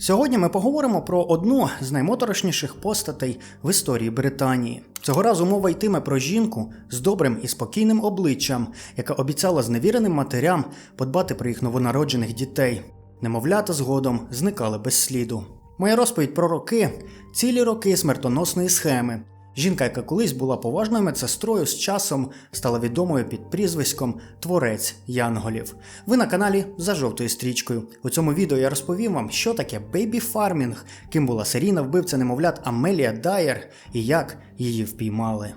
Сьогодні ми поговоримо про одну з наймоторошніших постатей в історії Британії. Цього разу мова йтиме про жінку з добрим і спокійним обличчям, яка обіцяла зневіреним матерям подбати про їх новонароджених дітей. Немовлята згодом зникали без сліду. Моя розповідь про роки цілі роки смертоносної схеми. Жінка, яка колись була поважною медсестрою, з часом стала відомою під прізвиськом Творець Янголів. Ви на каналі за жовтою стрічкою. У цьому відео я розповім вам, що таке бейбі фармінг, ким була серійна вбивця немовлят Амелія Дайер і як її впіймали.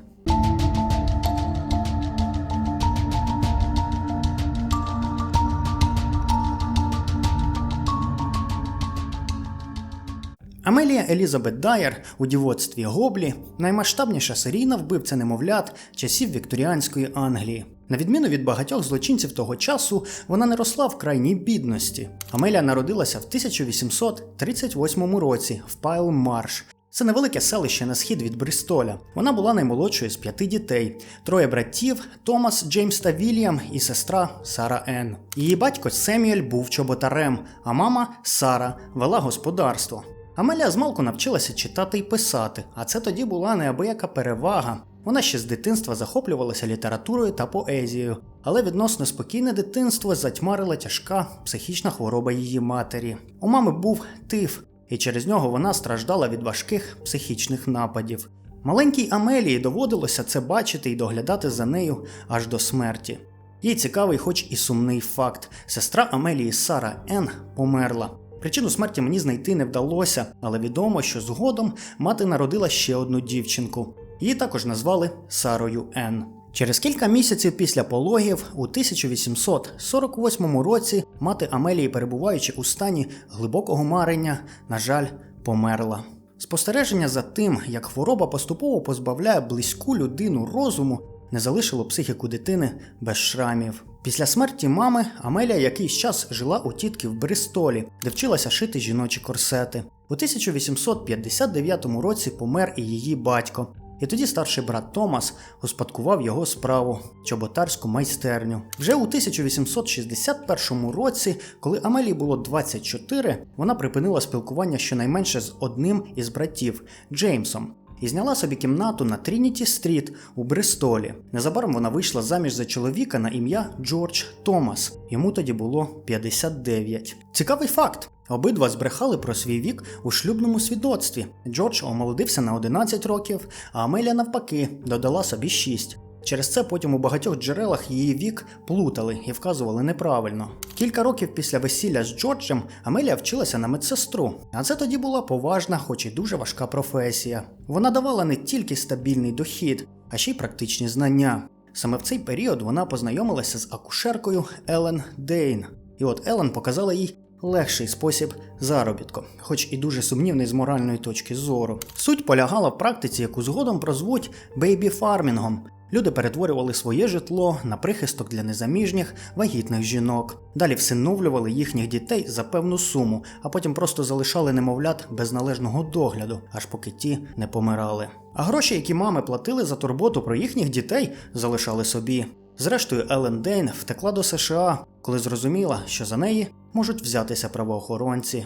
Амелія Елізабет Дайер у дівоцтві Гоблі наймасштабніша серійна вбивця немовлят часів вікторіанської Англії. На відміну від багатьох злочинців того часу, вона не росла в крайній бідності. Амелія народилася в 1838 році в Пайл Марш. Це невелике селище на схід від Бристоля. Вона була наймолодшою з п'яти дітей: троє братів Томас, Джеймс та Вільям і сестра Сара Енн. Її батько Семюель був чоботарем, а мама Сара вела господарство. Амелія змалку навчилася читати і писати, а це тоді була неабияка перевага. Вона ще з дитинства захоплювалася літературою та поезією, але відносно спокійне дитинство затьмарила тяжка психічна хвороба її матері. У мами був тиф, і через нього вона страждала від важких психічних нападів. Маленькій Амелії доводилося це бачити і доглядати за нею аж до смерті. Їй цікавий, хоч і сумний факт: сестра Амелії Сара Ен померла. Причину смерті мені знайти не вдалося, але відомо, що згодом мати народила ще одну дівчинку. Її також назвали Сарою Н. Через кілька місяців після пологів, у 1848 році, мати Амелії, перебуваючи у стані глибокого марення, на жаль, померла. Спостереження за тим, як хвороба поступово позбавляє близьку людину розуму, не залишило психіку дитини без шрамів. Після смерті мами Амелія якийсь час жила у тітки в Бристолі, де вчилася шити жіночі корсети. У 1859 році помер і її батько. І тоді старший брат Томас успадкував його справу чоботарську майстерню. Вже у 1861 році, коли Амелії було 24, вона припинила спілкування щонайменше з одним із братів Джеймсом і зняла собі кімнату на Трініті Стріт у Бристолі. Незабаром вона вийшла заміж за чоловіка на ім'я Джордж Томас. Йому тоді було 59. Цікавий факт. Обидва збрехали про свій вік у шлюбному свідоцтві. Джордж омолодився на 11 років, а Амелія навпаки додала собі 6. Через це потім у багатьох джерелах її вік плутали і вказували неправильно. Кілька років після весілля з Джорджем Амелія вчилася на медсестру, а це тоді була поважна, хоч і дуже важка професія. Вона давала не тільки стабільний дохід, а ще й практичні знання. Саме в цей період вона познайомилася з акушеркою Елен Дейн. І от Елен показала їй легший спосіб заробітку, хоч і дуже сумнівний з моральної точки зору. Суть полягала в практиці, яку згодом прозвуть бейбі-фармінгом. Люди перетворювали своє житло на прихисток для незаміжніх вагітних жінок. Далі всиновлювали їхніх дітей за певну суму, а потім просто залишали немовлят без належного догляду, аж поки ті не помирали. А гроші, які мами платили за турботу про їхніх дітей, залишали собі. Зрештою, Елен Дейн втекла до США, коли зрозуміла, що за неї можуть взятися правоохоронці.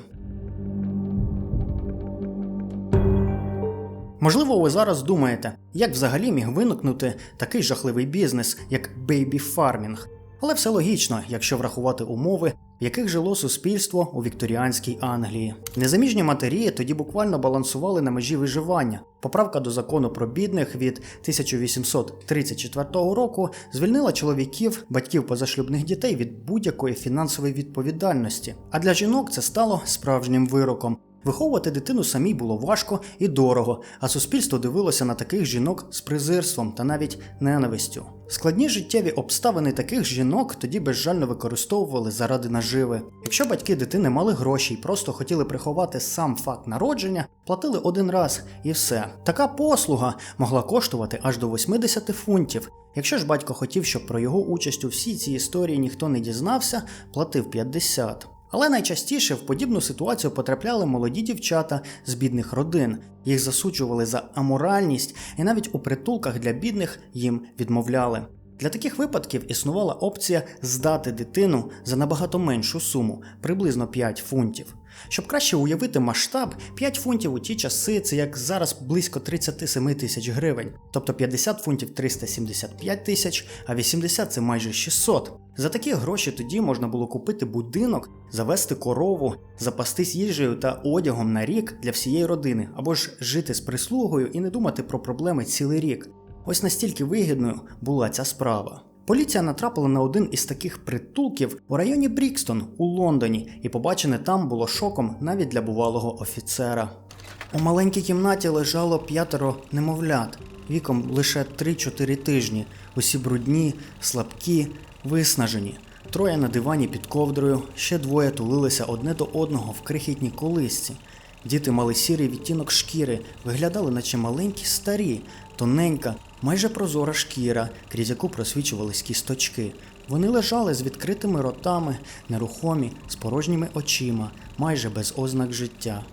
Можливо, ви зараз думаєте, як взагалі міг виникнути такий жахливий бізнес, як бейбі-фармінг. Але все логічно, якщо врахувати умови, в яких жило суспільство у вікторіанській Англії. Незаміжні матері тоді буквально балансували на межі виживання. Поправка до закону про бідних від 1834 року звільнила чоловіків, батьків позашлюбних дітей від будь-якої фінансової відповідальності. А для жінок це стало справжнім вироком. Виховувати дитину самій було важко і дорого, а суспільство дивилося на таких жінок з презирством та навіть ненавистю. Складні життєві обставини таких жінок тоді безжально використовували заради наживи. Якщо батьки дитини мали гроші і просто хотіли приховати сам факт народження, платили один раз і все. Така послуга могла коштувати аж до 80 фунтів. Якщо ж батько хотів, щоб про його участь у всій цій історії ніхто не дізнався, платив 50. Але найчастіше в подібну ситуацію потрапляли молоді дівчата з бідних родин. Їх засуджували за аморальність, і навіть у притулках для бідних їм відмовляли. Для таких випадків існувала опція здати дитину за набагато меншу суму, приблизно 5 фунтів. Щоб краще уявити масштаб, 5 фунтів у ті часи це як зараз близько 37 тисяч гривень, тобто 50 фунтів 375 тисяч, а 80 це майже 600. За такі гроші тоді можна було купити будинок, завести корову, запастись їжею та одягом на рік для всієї родини, або ж жити з прислугою і не думати про проблеми цілий рік. Ось настільки вигідною була ця справа. Поліція натрапила на один із таких притулків у районі Брікстон у Лондоні, і побачене там було шоком навіть для бувалого офіцера. У маленькій кімнаті лежало п'ятеро немовлят віком лише 3-4 тижні, усі брудні, слабкі, виснажені. Троє на дивані під ковдрою, ще двоє тулилися одне до одного в крихітній колисці. Діти мали сірий відтінок шкіри, виглядали, наче маленькі старі, тоненька, майже прозора шкіра, крізь яку просвічувались кісточки. Вони лежали з відкритими ротами, нерухомі, з порожніми очима, майже без ознак життя.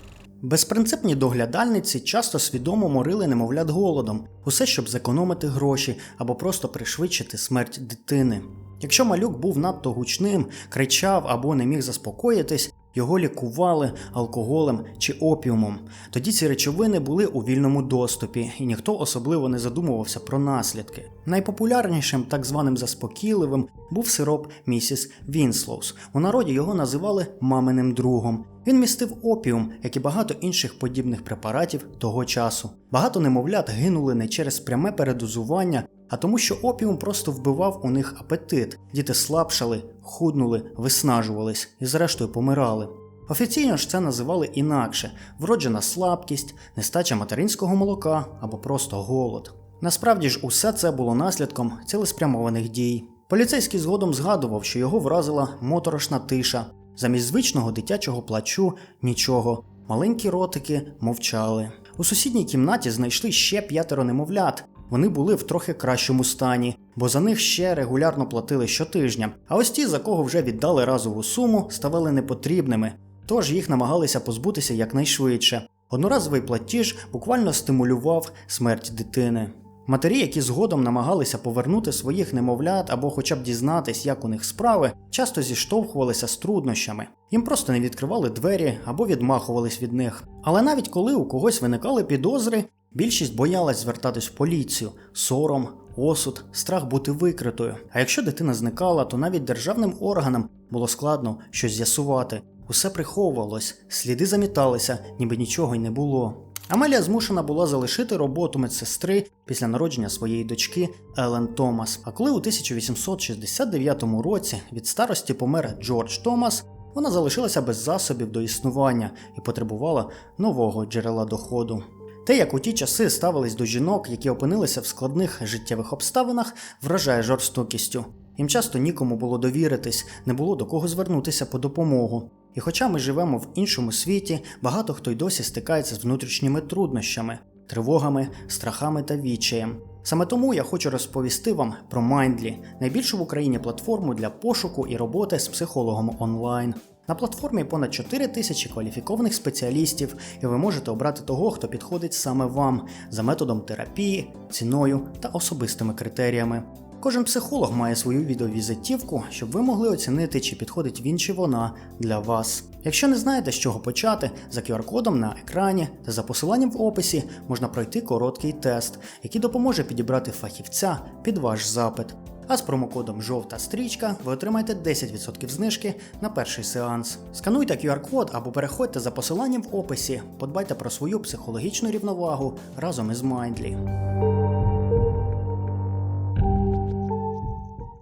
Безпринципні доглядальниці часто свідомо морили немовлят голодом, усе щоб зекономити гроші або просто пришвидшити смерть дитини. Якщо малюк був надто гучним, кричав або не міг заспокоїтись, його лікували алкоголем чи опіумом. Тоді ці речовини були у вільному доступі, і ніхто особливо не задумувався про наслідки. Найпопулярнішим так званим заспокійливим був сироп місіс Вінслоус. У народі його називали маминим другом. Він містив опіум, як і багато інших подібних препаратів того часу. Багато немовлят гинули не через пряме передозування, а тому, що опіум просто вбивав у них апетит. Діти слабшали, худнули, виснажувались і зрештою помирали. Офіційно ж це називали інакше: вроджена слабкість, нестача материнського молока або просто голод. Насправді ж усе це було наслідком цілеспрямованих дій. Поліцейський згодом згадував, що його вразила моторошна тиша. Замість звичного дитячого плачу нічого. Маленькі ротики мовчали. У сусідній кімнаті знайшли ще п'ятеро немовлят. Вони були в трохи кращому стані, бо за них ще регулярно платили щотижня. А ось ті, за кого вже віддали разову суму, ставали непотрібними, тож їх намагалися позбутися якнайшвидше. Одноразовий платіж буквально стимулював смерть дитини. Матері, які згодом намагалися повернути своїх немовлят або хоча б дізнатись, як у них справи, часто зіштовхувалися з труднощами. Їм просто не відкривали двері або відмахувались від них. Але навіть коли у когось виникали підозри, більшість боялась звертатись в поліцію, сором, осуд, страх бути викритою. А якщо дитина зникала, то навіть державним органам було складно щось з'ясувати. Усе приховувалось, сліди заміталися, ніби нічого й не було. Амелія змушена була залишити роботу медсестри після народження своєї дочки Елен Томас. А коли у 1869 році від старості помер Джордж Томас, вона залишилася без засобів до існування і потребувала нового джерела доходу. Те, як у ті часи ставились до жінок, які опинилися в складних життєвих обставинах, вражає жорстокістю. Їм часто нікому було довіритись, не було до кого звернутися по допомогу. І хоча ми живемо в іншому світі, багато хто й досі стикається з внутрішніми труднощами, тривогами, страхами та відчаєм. Саме тому я хочу розповісти вам про Mindly, найбільшу в Україні платформу для пошуку і роботи з психологом онлайн. На платформі понад 4 тисячі кваліфікованих спеціалістів, і ви можете обрати того, хто підходить саме вам за методом терапії, ціною та особистими критеріями. Кожен психолог має свою відеовізитівку, щоб ви могли оцінити, чи підходить він чи вона для вас. Якщо не знаєте, з чого почати, за QR-кодом на екрані та за посиланням в описі можна пройти короткий тест, який допоможе підібрати фахівця під ваш запит. А з промокодом Жовта стрічка ви отримаєте 10% знижки на перший сеанс. Скануйте QR-код або переходьте за посиланням в описі. Подбайте про свою психологічну рівновагу разом із Mindly.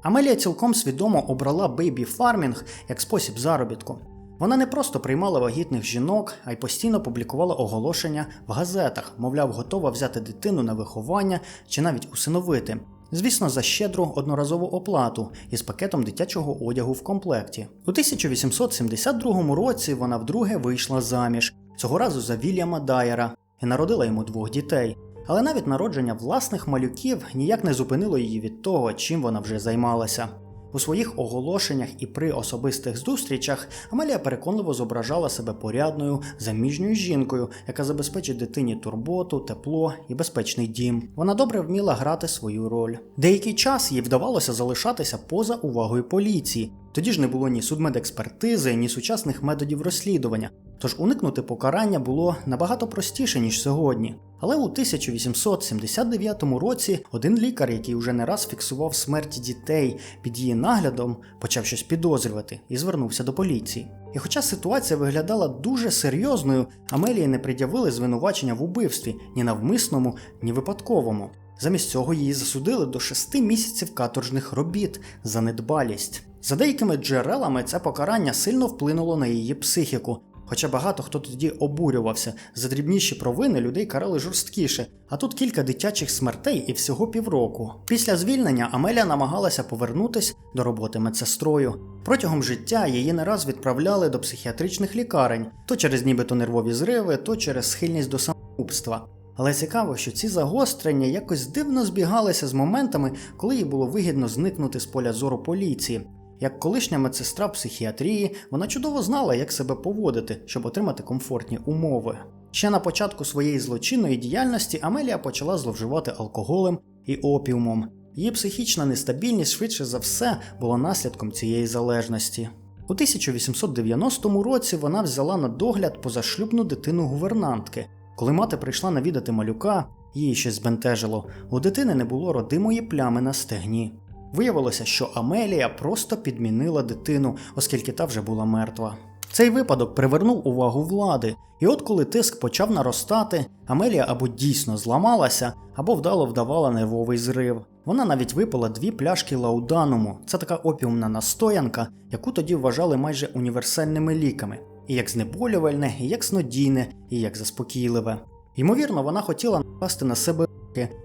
Амелія цілком свідомо обрала бейбі фармінг як спосіб заробітку. Вона не просто приймала вагітних жінок, а й постійно публікувала оголошення в газетах, мовляв, готова взяти дитину на виховання чи навіть усиновити. Звісно, за щедру одноразову оплату із пакетом дитячого одягу в комплекті. У 1872 році вона вдруге вийшла заміж, цього разу за Вільяма Дайера, і народила йому двох дітей. Але навіть народження власних малюків ніяк не зупинило її від того, чим вона вже займалася. У своїх оголошеннях і при особистих зустрічах Амелія переконливо зображала себе порядною, заміжньою жінкою, яка забезпечить дитині турботу, тепло і безпечний дім. Вона добре вміла грати свою роль. Деякий час їй вдавалося залишатися поза увагою поліції. Тоді ж не було ні судмедекспертизи, ні сучасних методів розслідування. Тож уникнути покарання було набагато простіше, ніж сьогодні. Але у 1879 році один лікар, який уже не раз фіксував смерті дітей під її наглядом, почав щось підозрювати і звернувся до поліції. І хоча ситуація виглядала дуже серйозною, Амелії не пред'явили звинувачення в убивстві ні навмисному, ні випадковому. Замість цього її засудили до шести місяців каторжних робіт за недбалість. За деякими джерелами це покарання сильно вплинуло на її психіку. Хоча багато хто тоді обурювався, за дрібніші провини людей карали жорсткіше, а тут кілька дитячих смертей і всього півроку. Після звільнення Амелія намагалася повернутись до роботи медсестрою. Протягом життя її не раз відправляли до психіатричних лікарень, то через нібито нервові зриви, то через схильність до самогубства. Але цікаво, що ці загострення якось дивно збігалися з моментами, коли їй було вигідно зникнути з поля зору поліції. Як колишня медсестра психіатрії, вона чудово знала, як себе поводити, щоб отримати комфортні умови. Ще на початку своєї злочинної діяльності Амелія почала зловживати алкоголем і опіумом. Її психічна нестабільність швидше за все була наслідком цієї залежності. У 1890 році вона взяла на догляд позашлюбну дитину гувернантки. Коли мати прийшла навідати малюка, її щось збентежило. У дитини не було родимої плями на стегні. Виявилося, що Амелія просто підмінила дитину, оскільки та вже була мертва. Цей випадок привернув увагу влади, і от коли тиск почав наростати, Амелія або дійсно зламалася, або вдало вдавала нервовий зрив. Вона навіть випила дві пляшки лаудануму. Це така опіумна настоянка, яку тоді вважали майже універсальними ліками, і як знеболювальне, і як снодійне, і як заспокійливе. Ймовірно, вона хотіла напасти на себе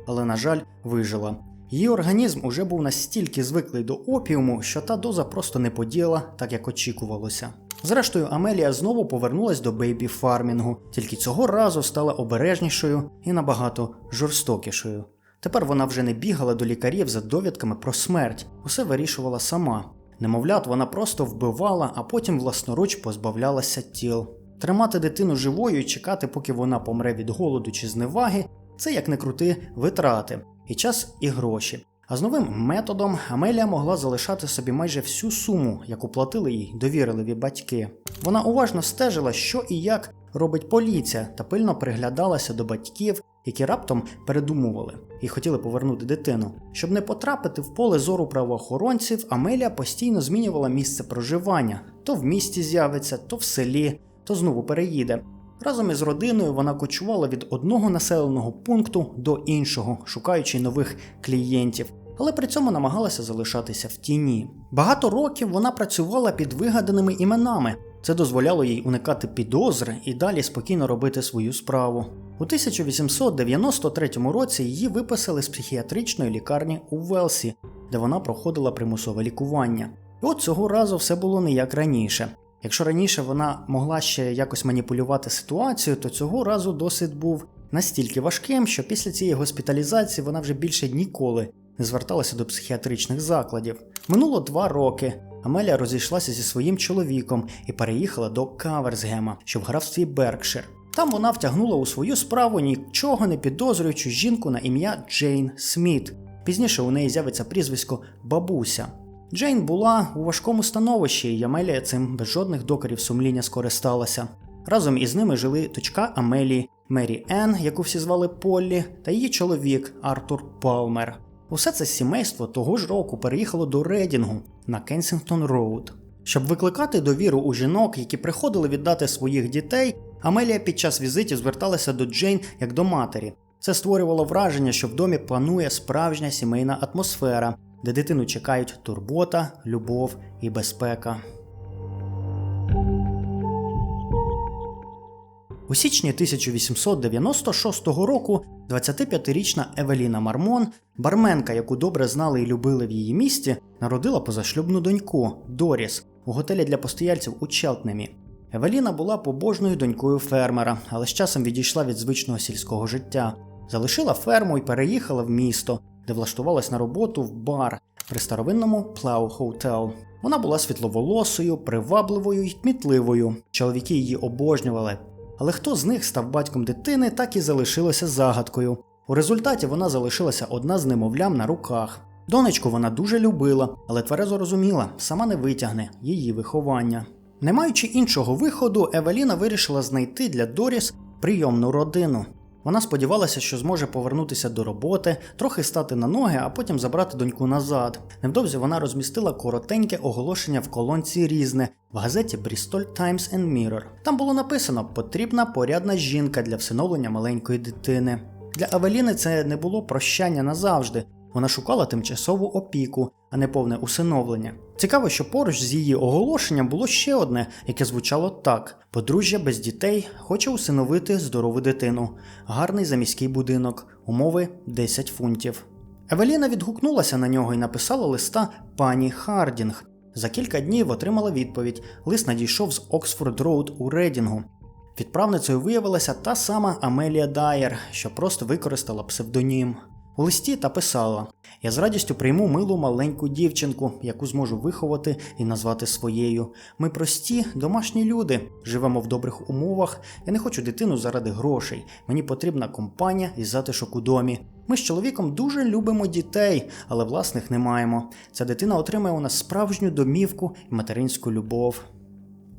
але, на жаль, вижила. Її організм уже був настільки звиклий до опіуму, що та доза просто не подіяла, так як очікувалося. Зрештою, Амелія знову повернулась до бейбі фармінгу, тільки цього разу стала обережнішою і набагато жорстокішою. Тепер вона вже не бігала до лікарів за довідками про смерть, усе вирішувала сама. Немовлят, вона просто вбивала, а потім власноруч позбавлялася тіл. Тримати дитину живою і чекати, поки вона помре від голоду чи зневаги, це як не крути витрати і час, і гроші. А з новим методом Амелія могла залишати собі майже всю суму, яку платили їй довірливі батьки. Вона уважно стежила, що і як робить поліція, та пильно приглядалася до батьків, які раптом передумували і хотіли повернути дитину. Щоб не потрапити в поле зору правоохоронців, Амелія постійно змінювала місце проживання: то в місті з'явиться, то в селі, то знову переїде. Разом із родиною вона кочувала від одного населеного пункту до іншого, шукаючи нових клієнтів, але при цьому намагалася залишатися в тіні. Багато років вона працювала під вигаданими іменами. Це дозволяло їй уникати підозри і далі спокійно робити свою справу. У 1893 році її виписали з психіатричної лікарні у Велсі, де вона проходила примусове лікування. І от цього разу все було не як раніше. Якщо раніше вона могла ще якось маніпулювати ситуацію, то цього разу досвід був настільки важким, що після цієї госпіталізації вона вже більше ніколи не зверталася до психіатричних закладів. Минуло два роки. Амелія розійшлася зі своїм чоловіком і переїхала до Каверсгема, що в графстві Беркшир. Там вона втягнула у свою справу нічого не підозрюючу жінку на ім'я Джейн Сміт. Пізніше у неї з'явиться прізвисько Бабуся. Джейн була у важкому становищі, і Амелія цим без жодних докорів сумління скористалася. Разом із ними жили дочка Амелії, Мері Енн, яку всі звали Поллі, та її чоловік Артур Палмер. Усе це сімейство того ж року переїхало до Редінгу на Кенсінгтон Роуд. Щоб викликати довіру у жінок, які приходили віддати своїх дітей, Амелія під час візитів зверталася до Джейн як до матері. Це створювало враження, що в домі панує справжня сімейна атмосфера, де дитину чекають турбота, любов і безпека. У січні 1896 року 25-річна Евеліна Мармон, барменка, яку добре знали і любили в її місті, народила позашлюбну доньку Доріс у готелі для постояльців у Челтнемі. Евеліна була побожною донькою фермера, але з часом відійшла від звичного сільського життя. Залишила ферму і переїхала в місто, де влаштувалась на роботу в бар при старовинному Plough Hotel. Вона була світловолосою, привабливою і кмітливою. Чоловіки її обожнювали. Але хто з них став батьком дитини, так і залишилося загадкою. У результаті вона залишилася одна з немовлям на руках. Донечку вона дуже любила, але тверезо розуміла, сама не витягне її виховання. Не маючи іншого виходу, Евеліна вирішила знайти для Доріс прийомну родину. Вона сподівалася, що зможе повернутися до роботи, трохи стати на ноги, а потім забрати доньку назад. Невдовзі вона розмістила коротеньке оголошення в колонці різне в газеті Bristol Times and Mirror. Там було написано: потрібна порядна жінка для всиновлення маленької дитини. Для Авеліни це не було прощання назавжди. Вона шукала тимчасову опіку, а не повне усиновлення. Цікаво, що поруч з її оголошенням було ще одне, яке звучало так: подружжя без дітей хоче усиновити здорову дитину, гарний заміський будинок, умови 10 фунтів. Евеліна відгукнулася на нього і написала листа пані Хардінг. За кілька днів отримала відповідь. Лист надійшов з Оксфорд Роуд у Редінгу. Відправницею виявилася та сама Амелія Дайер, що просто використала псевдонім. У листі та писала: Я з радістю прийму милу маленьку дівчинку, яку зможу виховати і назвати своєю. Ми прості, домашні люди, живемо в добрих умовах. Я не хочу дитину заради грошей. Мені потрібна компанія і затишок у домі. Ми з чоловіком дуже любимо дітей, але власних не маємо. Ця дитина отримає у нас справжню домівку і материнську любов.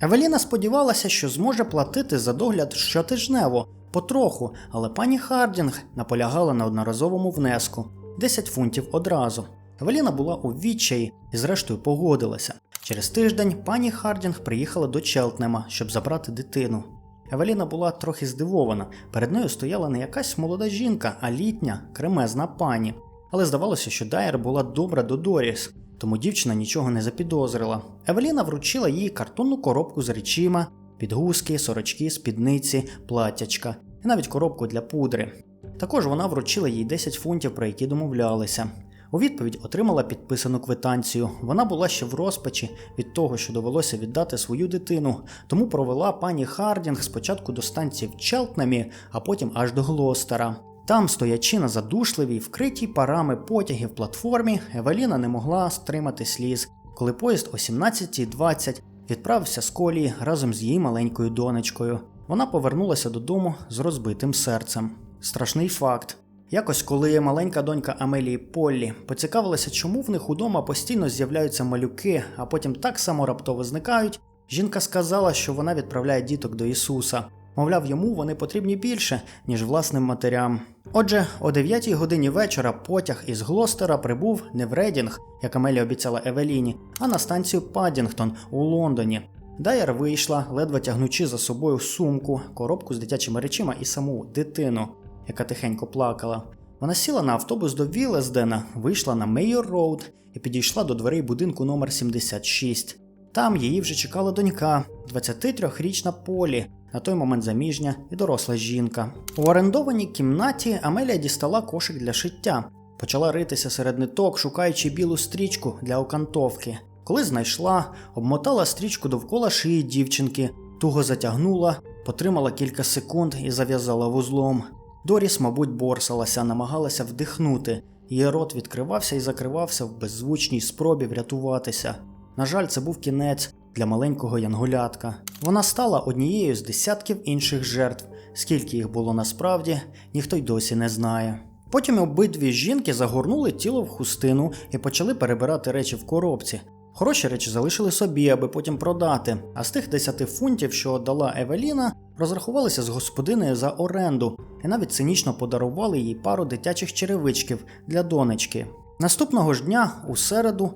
Евеліна сподівалася, що зможе платити за догляд щотижнево, потроху, але пані Хардінг наполягала на одноразовому внеску 10 фунтів одразу. Евеліна була у відчаї і, зрештою, погодилася. Через тиждень пані Хардінг приїхала до Челтнема, щоб забрати дитину. Евеліна була трохи здивована. Перед нею стояла не якась молода жінка, а літня, кремезна пані. Але здавалося, що Дайер була добра до Доріс, тому дівчина нічого не запідозрила. Евеліна вручила їй картонну коробку з речима, підгузки, сорочки, спідниці, платтячка і навіть коробку для пудри. Також вона вручила їй 10 фунтів, про які домовлялися. У відповідь отримала підписану квитанцію. Вона була ще в розпачі від того, що довелося віддати свою дитину, тому провела пані Хардінг спочатку до станції в Челтнамі, а потім аж до Глостера. Там, стоячи на задушливій, вкритій парами потягів платформі, Евеліна не могла стримати сліз, коли поїзд о 17.20 відправився з колії разом з її маленькою донечкою. Вона повернулася додому з розбитим серцем. Страшний факт. Якось, коли маленька донька Амелії Поллі поцікавилася, чому в них удома постійно з'являються малюки, а потім так само раптово зникають, жінка сказала, що вона відправляє діток до Ісуса. Мовляв, йому вони потрібні більше, ніж власним матерям. Отже, о 9 годині вечора потяг із Глостера прибув не в Редінг, як Амелія обіцяла Евеліні, а на станцію Паддінгтон у Лондоні. Дайер вийшла, ледве тягнучи за собою сумку, коробку з дитячими речима і саму дитину, яка тихенько плакала. Вона сіла на автобус до Вілездена, вийшла на Мейор Роуд і підійшла до дверей будинку номер 76. Там її вже чекала донька, 23-річна Полі, на той момент заміжня і доросла жінка. У орендованій кімнаті Амелія дістала кошик для шиття, почала ритися серед ниток, шукаючи білу стрічку для окантовки. Коли знайшла, обмотала стрічку довкола шиї дівчинки, туго затягнула, потримала кілька секунд і зав'язала вузлом. Доріс, мабуть, борсалася, намагалася вдихнути. Її рот відкривався і закривався в беззвучній спробі врятуватися. На жаль, це був кінець для маленького янголятка. Вона стала однією з десятків інших жертв. Скільки їх було насправді, ніхто й досі не знає. Потім обидві жінки загорнули тіло в хустину і почали перебирати речі в коробці. Хороші речі залишили собі, аби потім продати. А з тих 10 фунтів, що дала Евеліна, розрахувалися з господинею за оренду і навіть цинічно подарували їй пару дитячих черевичків для донечки. Наступного ж дня, у середу,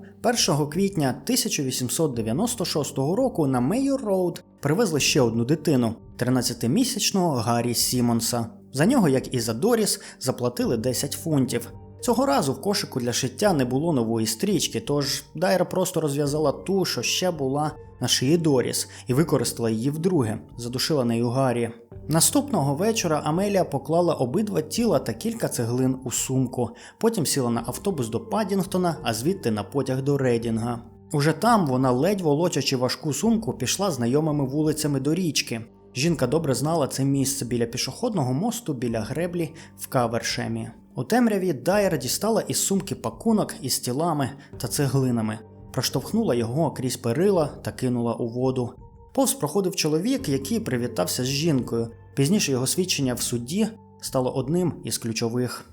1 квітня 1896 року, на Мейор Роуд привезли ще одну дитину 13-місячного Гаррі Сімонса. За нього, як і за Доріс, заплатили 10 фунтів. Цього разу в кошику для шиття не було нової стрічки, тож Дайра просто розв'язала ту, що ще була на шиї Доріс, і використала її вдруге, задушила нею Гаррі. Наступного вечора Амелія поклала обидва тіла та кілька цеглин у сумку. Потім сіла на автобус до Падінгтона, а звідти на потяг до Рейдінга. Уже там вона, ледь волочачи важку сумку, пішла знайомими вулицями до річки. Жінка добре знала це місце біля пішохідного мосту біля греблі в Кавершемі. У темряві Дайер дістала із сумки пакунок із тілами та цеглинами, проштовхнула його крізь перила та кинула у воду. Повз проходив чоловік, який привітався з жінкою. Пізніше його свідчення в суді стало одним із ключових.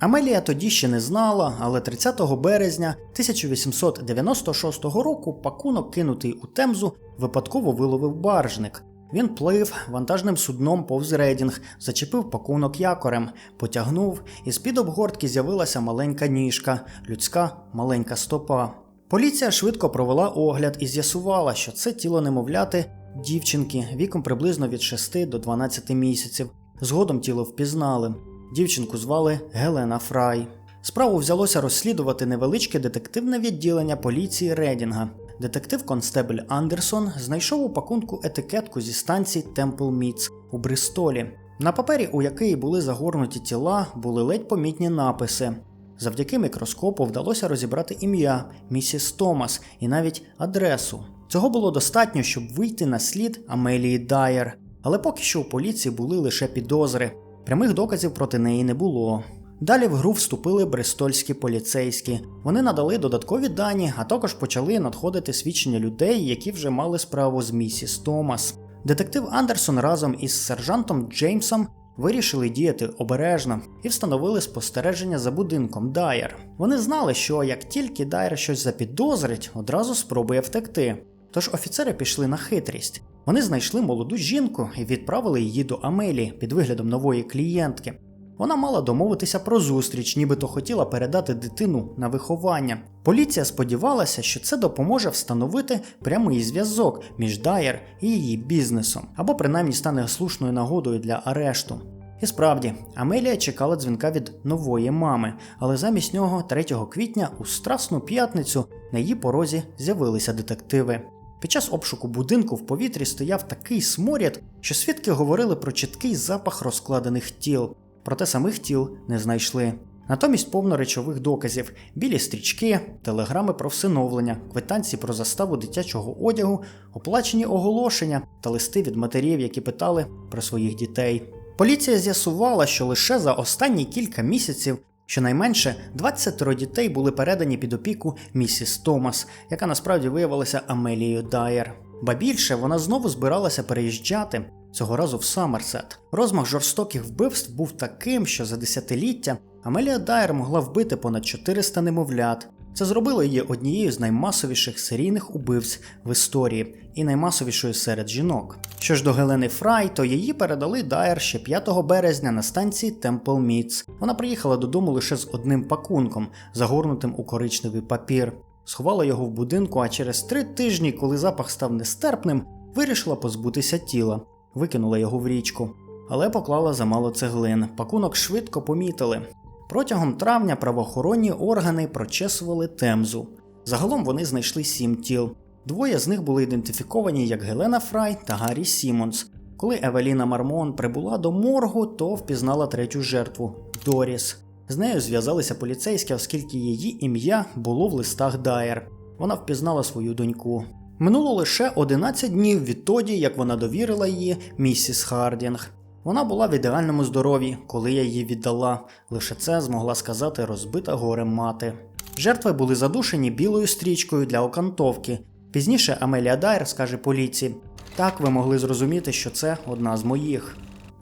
Амелія тоді ще не знала, але 30 березня 1896 року пакунок, кинутий у Темзу, випадково виловив баржник. Він плив вантажним судном повз рейдінг, зачепив пакунок якорем, потягнув, і з-під обгортки з'явилася маленька ніжка, людська маленька стопа. Поліція швидко провела огляд і з'ясувала, що це тіло немовляти дівчинки віком приблизно від 6 до 12 місяців. Згодом тіло впізнали. Дівчинку звали Гелена Фрай. Справу взялося розслідувати невеличке детективне відділення поліції Редінга. Детектив констебль Андерсон знайшов у пакунку етикетку зі станції Темпл Мітс у Бристолі. На папері, у який були загорнуті тіла, були ледь помітні написи. Завдяки мікроскопу вдалося розібрати ім'я місіс Томас і навіть адресу. Цього було достатньо, щоб вийти на слід Амелії Дайер, але поки що у поліції були лише підозри. Прямих доказів проти неї не було. Далі в гру вступили брестольські поліцейські. Вони надали додаткові дані, а також почали надходити свідчення людей, які вже мали справу з місіс Томас. Детектив Андерсон разом із сержантом Джеймсом вирішили діяти обережно і встановили спостереження за будинком Дайер. Вони знали, що як тільки Дайер щось запідозрить, одразу спробує втекти. Тож офіцери пішли на хитрість. Вони знайшли молоду жінку і відправили її до Амелії під виглядом нової клієнтки. Вона мала домовитися про зустріч, нібито хотіла передати дитину на виховання. Поліція сподівалася, що це допоможе встановити прямий зв'язок між Дайер і її бізнесом, або принаймні стане слушною нагодою для арешту. І справді, Амелія чекала дзвінка від нової мами, але замість нього 3 квітня у Страсну п'ятницю на її порозі з'явилися детективи. Під час обшуку будинку в повітрі стояв такий сморід, що свідки говорили про чіткий запах розкладених тіл, проте самих тіл не знайшли. Натомість повно речових доказів: білі стрічки, телеграми про всиновлення, квитанції про заставу дитячого одягу, оплачені оголошення та листи від матерів, які питали про своїх дітей. Поліція з'ясувала, що лише за останні кілька місяців щонайменше 20 дітей були передані під опіку місіс Томас, яка насправді виявилася Амелією Дайер. Ба більше вона знову збиралася переїжджати цього разу в Саммерсет. Розмах жорстоких вбивств був таким, що за десятиліття Амелія Дайер могла вбити понад 400 немовлят. Це зробило її однією з наймасовіших серійних убивць в історії і наймасовішою серед жінок. Що ж до Гелени Фрай, то її передали Дайер ще 5 березня на станції Темпл Мітс. Вона приїхала додому лише з одним пакунком, загорнутим у коричневий папір. Сховала його в будинку, а через три тижні, коли запах став нестерпним, вирішила позбутися тіла, викинула його в річку. Але поклала замало цеглин. Пакунок швидко помітили. Протягом травня правоохоронні органи прочесували темзу. Загалом вони знайшли сім тіл. Двоє з них були ідентифіковані як Гелена Фрай та Гаррі Сімонс. Коли Евеліна Мармон прибула до моргу, то впізнала третю жертву Доріс. З нею зв'язалися поліцейські, оскільки її ім'я було в листах Дайер. Вона впізнала свою доньку. Минуло лише 11 днів відтоді, як вона довірила її місіс Хардінг. Вона була в ідеальному здоров'ї, коли я її віддала. Лише це змогла сказати розбита горем мати. Жертви були задушені білою стрічкою для окантовки. Пізніше Амелія Дайер скаже поліції: так ви могли зрозуміти, що це одна з моїх.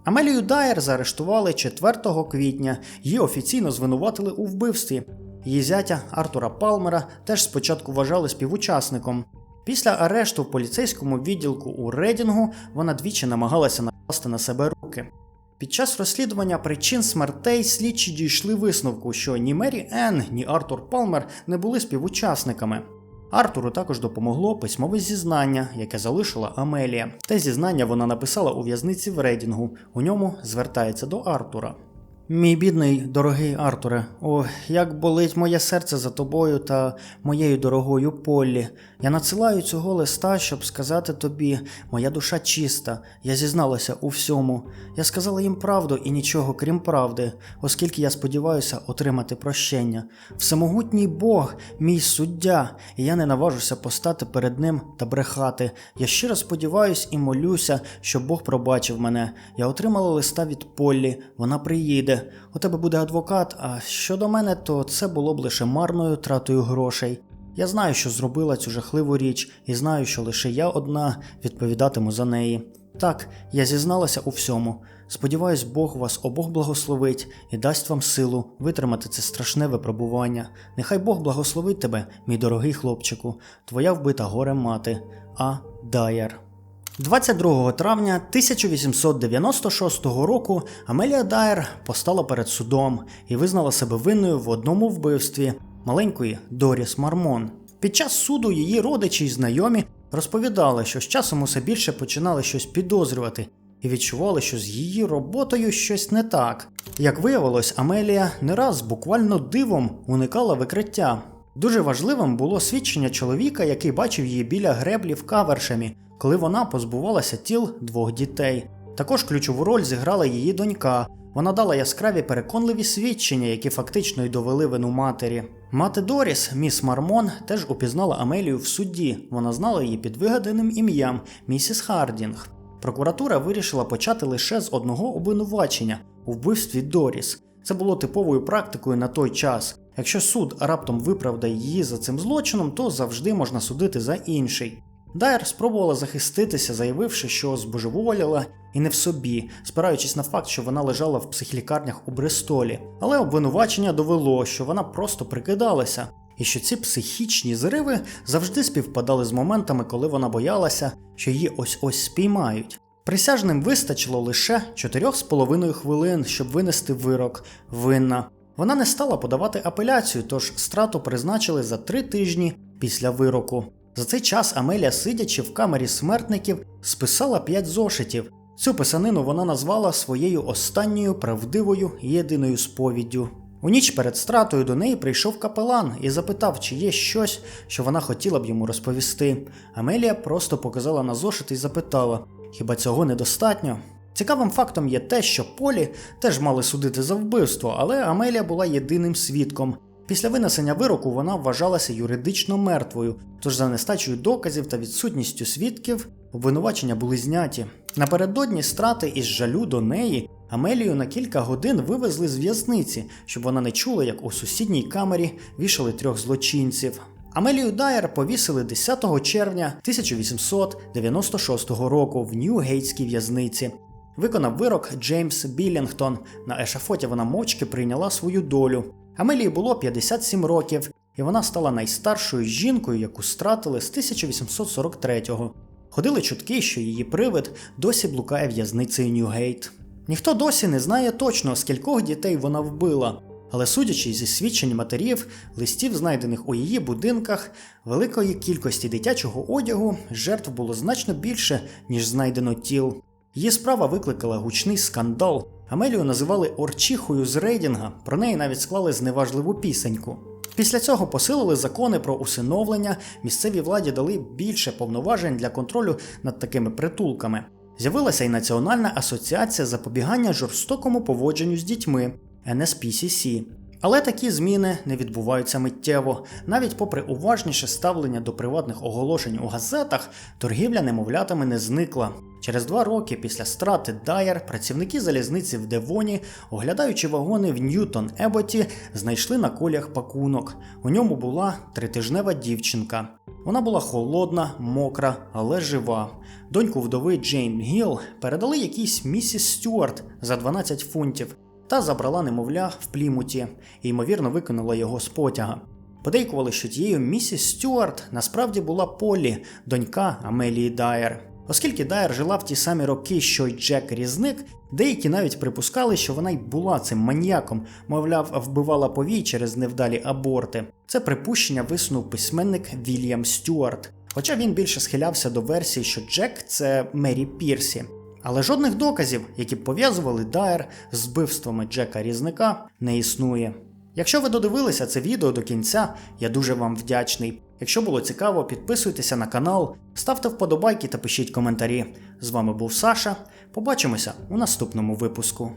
Амелію Дайер заарештували 4 квітня, її офіційно звинуватили у вбивстві. Її зятя Артура Палмера теж спочатку вважали співучасником. Після арешту в поліцейському відділку у Редінгу вона двічі намагалася накласти на себе руки. Під час розслідування причин смертей слідчі дійшли висновку, що ні Мері Енн, ні Артур Палмер не були співучасниками. Артуру також допомогло письмове зізнання, яке залишила Амелія. Те зізнання вона написала у в'язниці в Рейдінгу. У ньому звертається до Артура. Мій бідний, дорогий Артуре, о, як болить моє серце за тобою та моєю дорогою Поллі. Я надсилаю цього листа, щоб сказати тобі, моя душа чиста, я зізналася у всьому. Я сказала їм правду і нічого крім правди, оскільки я сподіваюся отримати прощення. Всемогутній Бог, мій суддя, і я не наважуся постати перед ним та брехати. Я щиро сподіваюся і молюся, щоб Бог пробачив мене. Я отримала листа від Поллі, вона приїде. У тебе буде адвокат, а щодо мене, то це було б лише марною тратою грошей. Я знаю, що зробила цю жахливу річ, і знаю, що лише я одна відповідатиму за неї. Так, я зізналася у всьому. Сподіваюсь, Бог вас обох благословить і дасть вам силу витримати це страшне випробування. Нехай Бог благословить тебе, мій дорогий хлопчику, твоя вбита горем мати, А. Дайер. 22 травня 1896 року Амелія Дайер постала перед судом і визнала себе винною в одному вбивстві маленької Доріс Мармон. Під час суду її родичі й знайомі розповідали, що з часом усе більше починали щось підозрювати і відчували, що з її роботою щось не так. Як виявилось, Амелія не раз буквально дивом уникала викриття. Дуже важливим було свідчення чоловіка, який бачив її біля греблі в кавершемі, коли вона позбувалася тіл двох дітей. Також ключову роль зіграла її донька. Вона дала яскраві переконливі свідчення, які фактично й довели вину матері. Мати Доріс, міс Мармон, теж упізнала Амелію в суді. Вона знала її під вигаданим ім'ям місіс Хардінг. Прокуратура вирішила почати лише з одного обвинувачення у вбивстві Доріс. Це було типовою практикою на той час. Якщо суд раптом виправдає її за цим злочином, то завжди можна судити за інший. Дайер спробувала захиститися, заявивши, що збожеволіла і не в собі, спираючись на факт, що вона лежала в психлікарнях у Бристолі. Але обвинувачення довело, що вона просто прикидалася, і що ці психічні зриви завжди співпадали з моментами, коли вона боялася, що її ось-ось спіймають. Присяжним вистачило лише 4,5 хвилин, щоб винести вирок винна. Вона не стала подавати апеляцію, тож страту призначили за три тижні після вироку. За цей час Амелія, сидячи в камері смертників, списала п'ять зошитів. Цю писанину вона назвала своєю останньою правдивою єдиною сповіддю. У ніч перед стратою до неї прийшов капелан і запитав, чи є щось, що вона хотіла б йому розповісти. Амелія просто показала на зошит і запитала: хіба цього недостатньо? Цікавим фактом є те, що Полі теж мали судити за вбивство, але Амелія була єдиним свідком. Після винесення вироку вона вважалася юридично мертвою, тож за нестачею доказів та відсутністю свідків обвинувачення були зняті. Напередодні страти із жалю до неї Амелію на кілька годин вивезли з в'язниці, щоб вона не чула, як у сусідній камері вішали трьох злочинців. Амелію Дайер повісили 10 червня 1896 року в Нью-Гейтській в'язниці. Виконав вирок Джеймс Білінгтон. На ешафоті вона мовчки прийняла свою долю. Амелії було 57 років, і вона стала найстаршою жінкою, яку стратили з 1843-го. Ходили чутки, що її привид досі блукає в'язницею Ньюгейт. Ніхто досі не знає точно, скількох дітей вона вбила, але судячи зі свідчень матерів, листів, знайдених у її будинках, великої кількості дитячого одягу, жертв було значно більше, ніж знайдено тіл. Її справа викликала гучний скандал. Амелію називали Орчихою з рейдінга, про неї навіть склали зневажливу пісеньку. Після цього посилили закони про усиновлення, місцевій владі дали більше повноважень для контролю над такими притулками. З'явилася й Національна асоціація запобігання жорстокому поводженню з дітьми NSPCC. Але такі зміни не відбуваються миттєво. Навіть попри уважніше ставлення до приватних оголошень у газетах, торгівля немовлятами не зникла. Через два роки після страти Дайер працівники залізниці в Девоні, оглядаючи вагони в Ньютон Еботі, знайшли на колях пакунок. У ньому була тритижнева дівчинка. Вона була холодна, мокра, але жива. Доньку вдови Джейн Гіл передали якійсь місіс Стюарт за 12 фунтів та забрала немовля в плімуті і ймовірно викинула його з потяга. Подейкували, що тією місіс Стюарт насправді була Полі, донька Амелії Дайер. Оскільки Дайер жила в ті самі роки, що й Джек Різник, деякі навіть припускали, що вона й була цим маніяком, мовляв, вбивала повій через невдалі аборти. Це припущення висунув письменник Вільям Стюарт. Хоча він більше схилявся до версії, що Джек це Мері Пірсі. Але жодних доказів, які б пов'язували Дайер з вбивствами Джека Різника, не існує. Якщо ви додивилися це відео до кінця, я дуже вам вдячний. Якщо було цікаво, підписуйтеся на канал, ставте вподобайки та пишіть коментарі. З вами був Саша. Побачимося у наступному випуску.